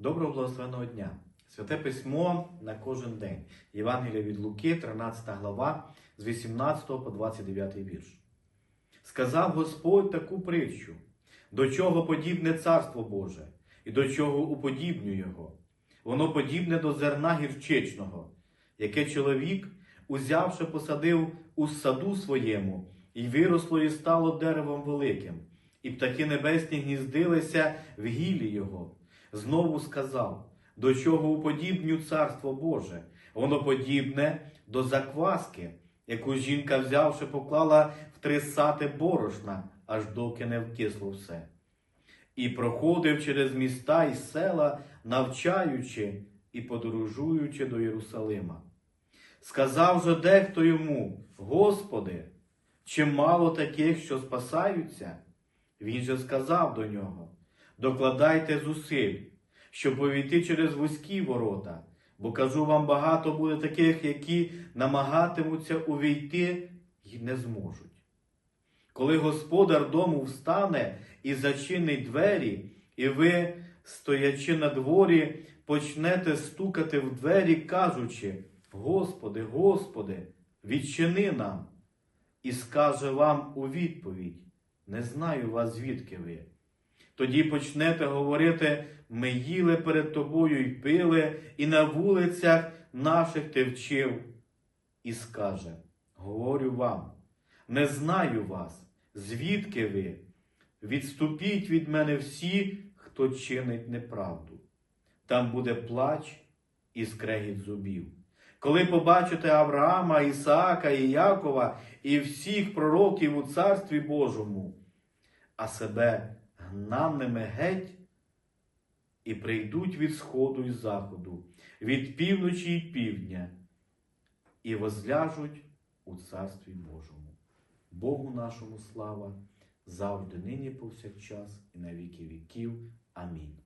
Доброго благословеного дня! Святе письмо на кожен день. Євангелія від Луки, 13 глава, з 18 по 29 вірш. Сказав Господь таку притчу, до чого подібне царство Боже, і до чого уподібню його. Воно подібне до зерна гірчичного, яке чоловік, узявши, посадив у саду своєму, і виросло і стало деревом великим, і птахи небесні гніздилися в гілі його. Знову сказав, до чого уподібню царство Боже, воно подібне до закваски, яку жінка, взявши, поклала в три сати борошна, аж доки не вкисло все. І проходив через міста і села, навчаючи і подорожуючи до Єрусалима. Сказав же дехто йому, Господи, чи мало таких, що спасаються? Він же сказав до нього, докладайте зусиль, щоб увійти через вузькі ворота, бо кажу вам, багато буде таких, які намагатимуться увійти й не зможуть. Коли господар дому встане і зачинить двері, і ви, стоячи на дворі, почнете стукати в двері, кажучи: Господи, Господи, відчини нам, і скаже вам у відповідь: Не знаю вас, звідки ви. Тоді почнете говорити, ми їли перед тобою і пили, і на вулицях наших ти вчив. І скаже: Говорю вам, не знаю вас, звідки ви? Відступіть від мене всі, хто чинить неправду. Там буде плач і скрегіт зубів. Коли побачите Авраама, Ісаака і Якова і всіх пророків у Царстві Божому, а себе гнаними геть, і прийдуть від сходу і заходу, від півночі й півдня, і возляжуть у Царстві Божому. Богу нашому слава, завжди нині повсякчас і на віки віків. Амінь.